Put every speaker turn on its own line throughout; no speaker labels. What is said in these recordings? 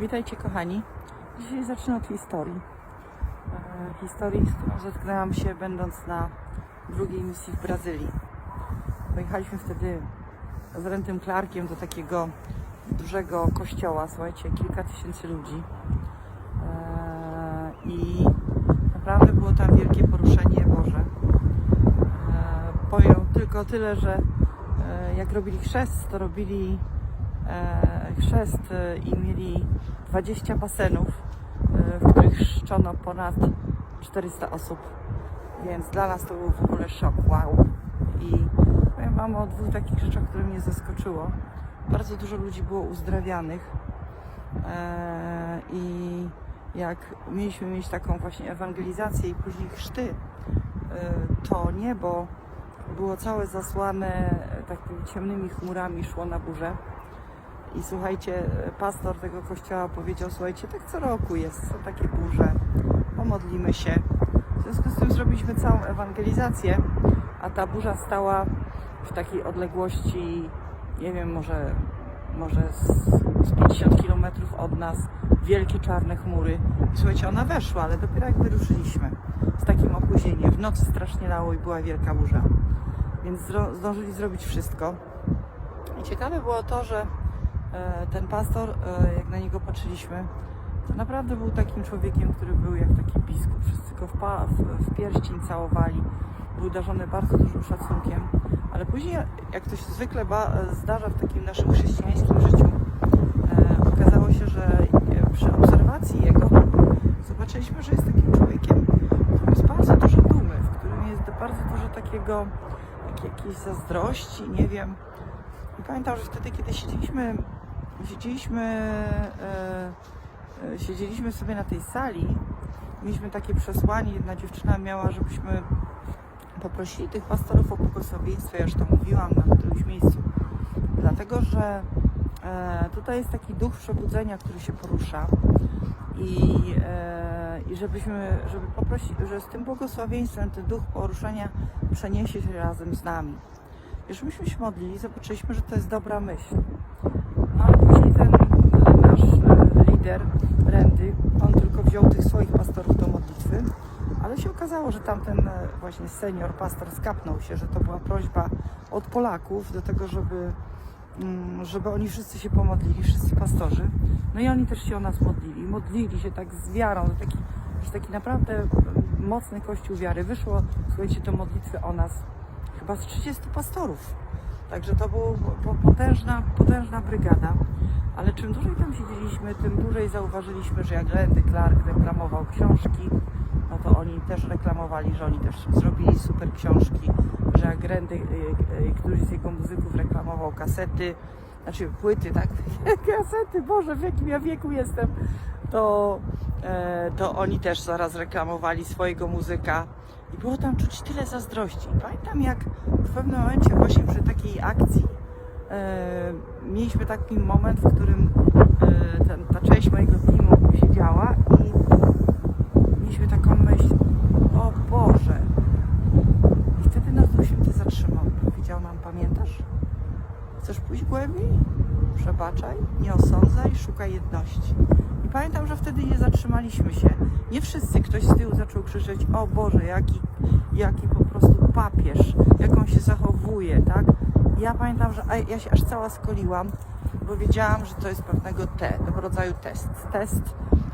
Witajcie kochani. Dzisiaj zacznę od historii. E, historii, z którą zetknęłam się będąc na drugiej misji w Brazylii. Pojechaliśmy wtedy z Rentym Clarkiem do takiego dużego kościoła, słuchajcie, kilka tysięcy ludzi. E, I naprawdę było tam wielkie poruszenie Boże. E, tylko tyle, że e, jak robili chrzest, to robili chrzest e, i mieli 20 basenów, e, w których chrzczono ponad 400 osób. Więc dla nas to był w ogóle szok, wow. I powiem Wam o dwóch takich rzeczach, które mnie zaskoczyło. Bardzo dużo ludzi było uzdrawianych e, i jak mieliśmy mieć taką właśnie ewangelizację i później chrzty, e, to niebo było całe zasłane e, takimi ciemnymi chmurami, szło na burzę. I słuchajcie, pastor tego kościoła powiedział, słuchajcie, tak co roku jest, są takie burze, pomodlimy się. W związku z tym zrobiliśmy całą ewangelizację, a ta burza stała w takiej odległości, nie wiem, może, może z, z 50 km od nas, wielkie czarne chmury. I słuchajcie, ona weszła, ale dopiero jak wyruszyliśmy, z takim opóźnieniem. W nocy strasznie lało i była wielka burza. Więc zdążyli zrobić wszystko. I ciekawe było to, że ten pastor, e, jak na niego patrzyliśmy, to naprawdę był takim człowiekiem, który był jak taki biskup. Wszyscy go w, w, w pierścień całowali. Był darzony bardzo dużym szacunkiem. Ale później, jak to się zwykle zdarza w takim naszym chrześcijańskim życiu, e, okazało się, że e, przy obserwacji jego zobaczyliśmy, że jest takim człowiekiem, w którym jest bardzo dużo dumy, w którym jest bardzo dużo takiego, jak, jakiejś zazdrości, nie wiem. I pamiętam, że wtedy, kiedy siedzieliśmy, siedzieliśmy, e, e, siedzieliśmy sobie na tej sali, mieliśmy takie przesłanie, jedna dziewczyna miała, żebyśmy poprosili tych pastorów o błogosławieństwo, ja już to mówiłam na którymś miejscu, dlatego, że e, tutaj jest taki duch przebudzenia, który się porusza i, e, i żebyśmy, żeby poprosić, że z tym błogosławieństwem ten duch poruszenia przeniesie się razem z nami. Już myśmy się modlili, zobaczyliśmy, że to jest dobra myśl. No ale później ten e, nasz e, lider Rendy, on tylko wziął tych swoich pastorów do modlitwy, ale się okazało, że tamten e, właśnie senior pastor skapnął się, że to była prośba od Polaków do tego, żeby, mm, żeby oni wszyscy się pomodlili, wszyscy pastorzy. No i oni też się o nas modlili. Modlili się tak z wiarą, taki, taki naprawdę mm, mocny kościół wiary. Wyszło, słuchajcie, do modlitwy o nas chyba z 30 pastorów. Także to była potężna, potężna brygada. Ale czym dłużej tam siedzieliśmy, tym dłużej zauważyliśmy, że jak Lendy Clark reklamował książki, no to oni też reklamowali, że oni też zrobili super książki, że jak Rendy, y, y, któryś z jego muzyków reklamował kasety, znaczy płyty, tak? kasety, Boże, w jakim ja wieku jestem, to, e, to oni też zaraz reklamowali swojego muzyka. I było tam czuć tyle zazdrości. Pamiętam jak w pewnym momencie właśnie przy takiej akcji e, mieliśmy taki moment, w którym e, ten, ta część mojego teamu siedziała i mieliśmy taką myśl, o Boże. I wtedy nas Duch Święty zatrzymał. Powiedział nam, pamiętasz? Chcesz pójść głębiej? Przebaczaj, nie osądzaj, szukaj jedności. I pamiętam, że wtedy nie zatrzymaliśmy się. Nie wszyscy, ktoś z tyłu zaczął krzyczeć, o Boże, jaki, jaki po prostu papież, jak on się zachowuje, tak? Ja pamiętam, że ja się aż cała skoliłam, bo wiedziałam, że to jest pewnego te, rodzaju test. Test,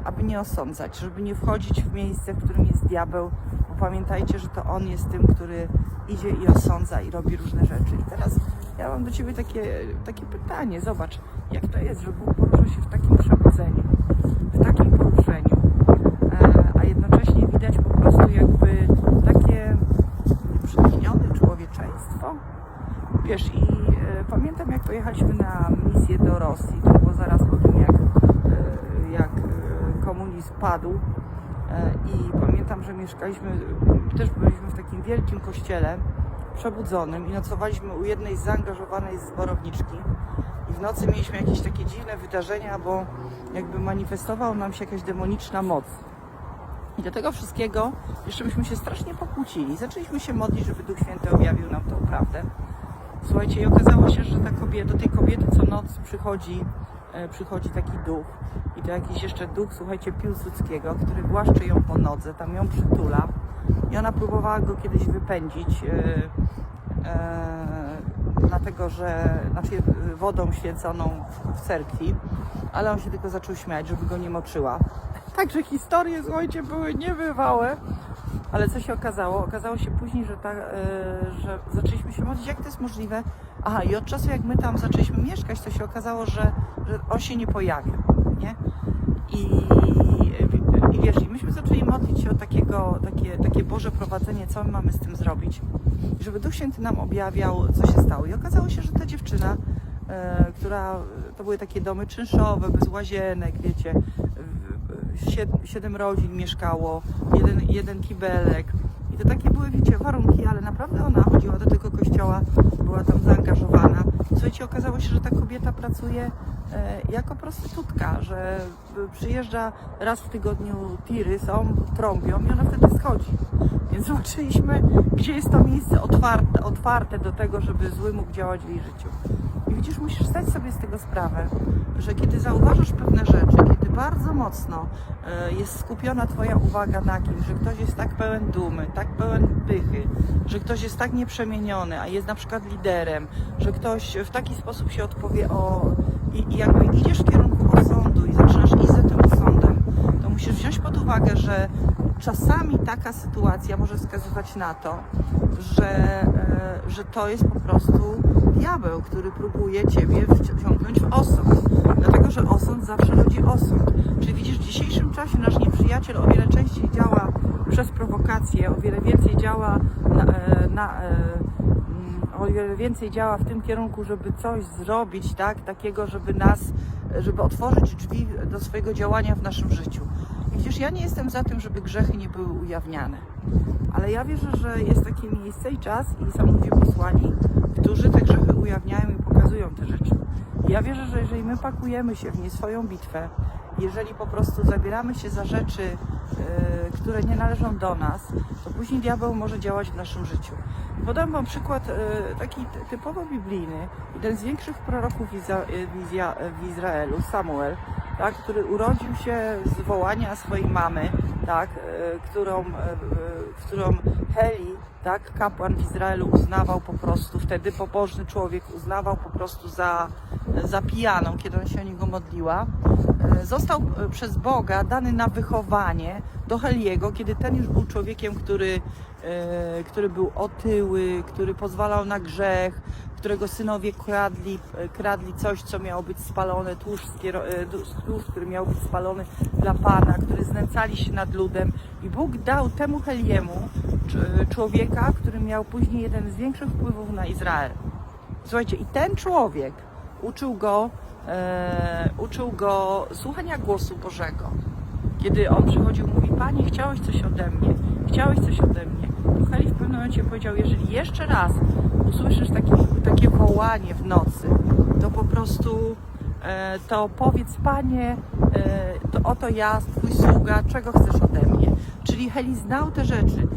aby nie osądzać, żeby nie wchodzić w miejsce, w którym jest diabeł, bo pamiętajcie, że to on jest tym, który idzie i osądza i robi różne rzeczy. I teraz ja mam do Ciebie takie, takie pytanie. Zobacz, jak to jest, że Bóg porusza się w takim przebudzeniu, w takim poruszeniu, e, a jednocześnie widać po prostu jakby takie przemienione człowieczeństwo. Wiesz, i e, pamiętam jak pojechaliśmy na misję do Rosji, to było zaraz po tym jak, e, jak e, komunizm padł e, i pamiętam, że mieszkaliśmy, też byliśmy w takim wielkim kościele przebudzonym i nocowaliśmy u jednej zaangażowanej zborowniczki i w nocy mieliśmy jakieś takie dziwne wydarzenia, bo jakby manifestował nam się jakaś demoniczna moc. I do tego wszystkiego jeszcze myśmy się strasznie pokłócili. Zaczęliśmy się modlić, żeby Duch Święty objawił nam tą prawdę. Słuchajcie, i okazało się, że ta kobieta, do tej kobiety co noc przychodzi e, przychodzi taki duch. I to jakiś jeszcze duch, słuchajcie, Piłsudskiego, który głaszcze ją po nodze, tam ją przytula. I ona próbowała go kiedyś wypędzić, e, e, dlatego że, znaczy wodą święconą w, w cerkwi, ale on się tylko zaczął śmiać, żeby go nie moczyła. Także historie, słuchajcie, były niebywałe. Ale co się okazało? Okazało się później, że, ta, e, że zaczęliśmy się modlić, jak to jest możliwe. Aha, i od czasu jak my tam zaczęliśmy mieszkać, to się okazało, że, że on się nie pojawia, nie? I, i wiesz, i myśmy zaczęli modlić się o takiego, takie, takie Boże prowadzenie, co my mamy z tym zrobić. Żeby Duch Święty nam objawiał, co się stało. I okazało się, że ta dziewczyna, e, która, to były takie domy czynszowe, bez łazienek, wiecie, siedem, rodzin mieszkało, jeden, jeden kibelek. I to takie były, wiecie, warunki, ale naprawdę ona chodziła do tego kościoła, była tam zaangażowana. Słuchajcie, okazało się, że ta kobieta pracuje e, jako prostytutka, że e, przyjeżdża raz w tygodniu tiry, są, trąbią i ona wtedy schodzi. Więc zobaczyliśmy, gdzie jest to miejsce otwarte, otwarte do tego, żeby zły mógł działać w jej życiu. I widzisz, musisz zdać sobie z tego sprawę, że kiedy zauważasz pewne rzeczy, bardzo mocno e, jest skupiona Twoja uwaga na kimś, że ktoś jest tak pełen dumy, tak pełen pychy, że ktoś jest tak nieprzemieniony, a jest na przykład liderem, że ktoś w taki sposób się odpowie o... I, i jakby idziesz w kierunku osądu i zaczynasz iść za tym osądem, to musisz wziąć pod uwagę, że czasami taka sytuacja może wskazywać na to, że, e, że to jest po prostu diabeł, który próbuje Ciebie wciągnąć w osąd. Dlatego, że osąd zawsze rodzi osąd. Czyli widzisz, w dzisiejszym czasie nasz nieprzyjaciel o wiele częściej działa przez prowokację, o wiele więcej działa na, e, na e, mm, o wiele więcej działa w tym kierunku, żeby coś zrobić, tak, takiego, żeby nas, żeby otworzyć drzwi do swojego działania w naszym życiu. Widzisz, ja nie jestem za tym, żeby grzechy nie były ujawniane, ale ja wierzę, że jest takie miejsce i czas i są ludzie posłani, którzy te grzechy ujawniają i pokazują te rzeczy. Ja wierzę, że jeżeli my pakujemy się w nie swoją bitwę, jeżeli po prostu zabieramy się za rzeczy, e, które nie należą do nas, to później diabeł może działać w naszym życiu. Podam Wam przykład e, taki ty- typowo biblijny. Jeden z większych proroków Iza- e, w Izraelu, Samuel, tak, który urodził się z wołania swojej mamy, tak, e, którą, e, e, którą Heli, tak, kapłan w Izraelu uznawał po prostu, wtedy pobożny człowiek uznawał po prostu za, za pijaną, kiedy on się o niego modliła. Został przez Boga dany na wychowanie do Heliego, kiedy ten już był człowiekiem, który, który był otyły, który pozwalał na grzech, którego synowie kradli, kradli coś, co miało być spalone, tłuszcz, e, tłuszcz, który miał być spalony dla Pana, który znęcali się nad ludem. I Bóg dał temu Heliemu cz- człowieka, który miał później jeden z większych wpływów na Izrael. Słuchajcie, i ten człowiek uczył go, e, uczył go słuchania głosu Bożego. Kiedy on przychodził, mówi, Panie, chciałeś coś ode mnie, chciałeś coś ode mnie. Heli w pewnym momencie powiedział, jeżeli jeszcze raz usłyszysz takie, takie wołanie w nocy, to po prostu e, to powiedz, Panie, e, to oto ja, Twój sługa, czego chcesz ode mnie. Czyli Heli znał te rzeczy.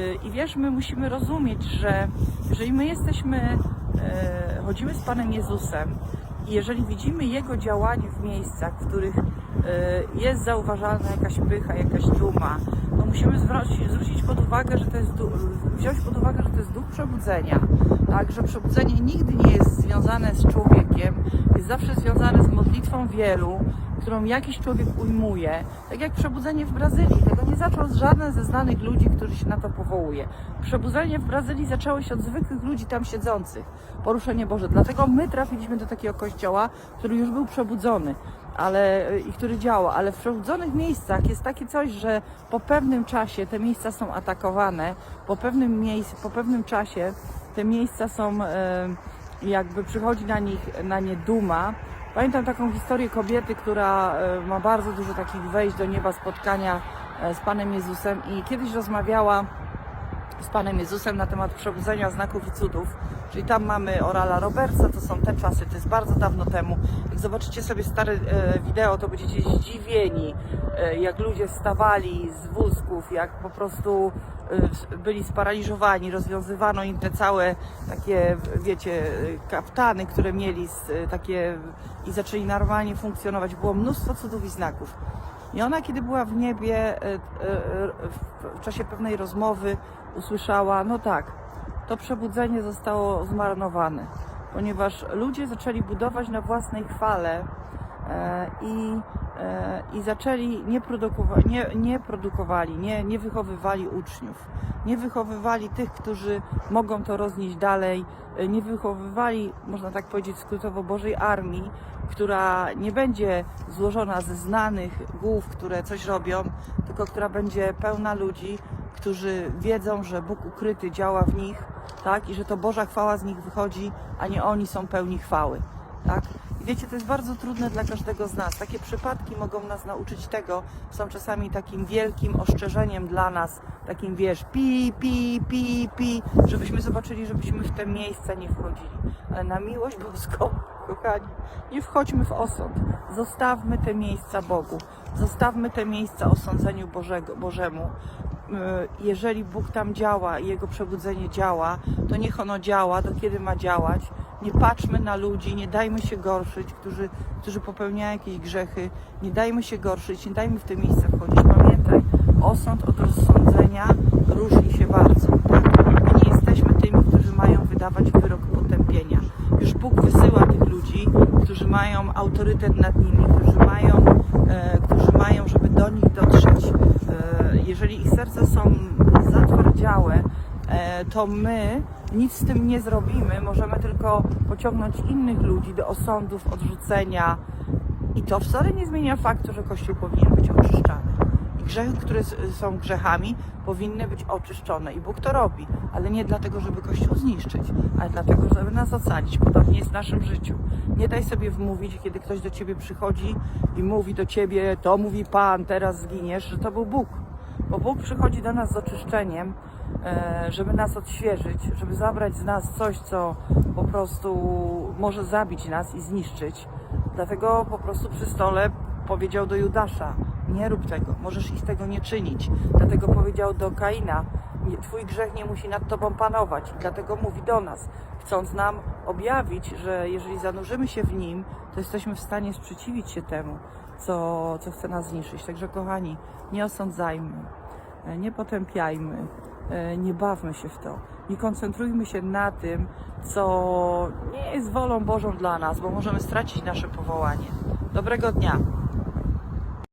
E, I wiesz, my musimy rozumieć, że jeżeli my jesteśmy, e, chodzimy z Panem Jezusem i jeżeli widzimy Jego działanie w miejscach, w których e, jest zauważalna jakaś pycha, jakaś duma, to musimy zwrócić, zwrócić pod uwagę, że to jest wziąć pod uwagę, że to jest duch przebudzenia. Tak, że przebudzenie nigdy nie jest związane z człowiekiem, jest zawsze związane z modlitwą wielu, którą jakiś człowiek ujmuje. Tak jak przebudzenie w Brazylii. Tego nie zaczął żaden ze znanych ludzi, który się na to powołuje. Przebudzenie w Brazylii zaczęło się od zwykłych ludzi tam siedzących. Poruszenie Boże. Dlatego my trafiliśmy do takiego kościoła, który już był przebudzony ale, i który działa, ale w przebudzonych miejscach jest takie coś, że po pewnym czasie te miejsca są atakowane, po pewnym, miejscu, po pewnym czasie te miejsca są, e, jakby przychodzi na nich, na nie duma. Pamiętam taką historię kobiety, która e, ma bardzo dużo takich wejść do nieba, spotkania e, z Panem Jezusem i kiedyś rozmawiała z Panem Jezusem na temat przebudzenia znaków i cudów. Czyli tam mamy Orala Robertsa, to są te czasy, to jest bardzo dawno temu. Jak zobaczycie sobie stare wideo, to będziecie zdziwieni, jak ludzie wstawali z wózków, jak po prostu y, byli sparaliżowani, rozwiązywano im te całe takie, wiecie, kaftany, które mieli, y, takie i zaczęli normalnie funkcjonować. Było mnóstwo cudów i znaków. I ona, kiedy była w niebie, w- czasie pewnej rozmowy usłyszała, no tak, to przebudzenie zostało zmarnowane, ponieważ ludzie zaczęli budować na własnej chwale e, i, e, i zaczęli, nie, produkowa- nie, nie produkowali, nie, nie wychowywali uczniów, nie wychowywali tych, którzy mogą to roznieść dalej, e, nie wychowywali, można tak powiedzieć skrótowo, Bożej Armii, która nie będzie złożona ze znanych głów, które coś robią, tylko która będzie pełna ludzi, którzy wiedzą, że Bóg ukryty działa w nich, tak, i że to Boża chwała z nich wychodzi, a nie oni są pełni chwały, tak. Wiecie, to jest bardzo trudne dla każdego z nas. Takie przypadki mogą nas nauczyć tego, są czasami takim wielkim ostrzeżeniem dla nas, takim wiesz, pi, pi, pi, pi, żebyśmy zobaczyli, żebyśmy w te miejsca nie wchodzili. Ale na miłość boską, kochani, nie wchodźmy w osąd. Zostawmy te miejsca Bogu. Zostawmy te miejsca osądzeniu Bożego, Bożemu. Yy, Jeżeli Bóg tam działa i Jego przebudzenie działa, to niech ono działa, do kiedy ma działać. Nie patrzmy na ludzi, nie dajmy się gorszyć, którzy, którzy popełniają jakieś grzechy. Nie dajmy się gorszyć, nie dajmy w te miejsca wchodzić. Pamiętaj, osąd od rozsądzenia różni się bardzo. Tak? My nie jesteśmy tymi, którzy mają wydawać wyrok potępienia. Już Bóg wysyła tych ludzi, którzy mają autorytet nad nimi, którzy mają, e, którzy mają, żeby do nich dotrzeć. E, jeżeli ich serca są zatwardziałe, to my nic z tym nie zrobimy. Możemy tylko pociągnąć innych ludzi do osądów, odrzucenia. I to wcale nie zmienia faktu, że Kościół powinien być oczyszczany. I grzechy, które są grzechami, powinny być oczyszczone. I Bóg to robi, ale nie dlatego, żeby Kościół zniszczyć, ale dlatego, żeby nas ocalić. Podobnie jest w naszym życiu. Nie daj sobie wmówić, kiedy ktoś do ciebie przychodzi i mówi do ciebie, to mówi Pan, teraz zginiesz, że to był Bóg. Bo Bóg przychodzi do nas z oczyszczeniem, e, żeby nas odświeżyć, żeby zabrać z nas coś, co po prostu może zabić nas i zniszczyć. Dlatego po prostu przy stole powiedział do Judasza, nie rób tego, możesz ich tego nie czynić. Dlatego powiedział do Kaina, twój grzech nie musi nad tobą panować. Dlatego mówi do nas, chcąc nam objawić, że jeżeli zanurzymy się w nim, to jesteśmy w stanie sprzeciwić się temu, co, co chce nas zniszczyć. Także kochani, nie osądzajmy, e, nie potępiajmy, e, nie bawmy się w to. Nie koncentrujmy się na tym, co nie jest wolą Bożą dla nas, bo możemy stracić nasze powołanie. Dobrego dnia.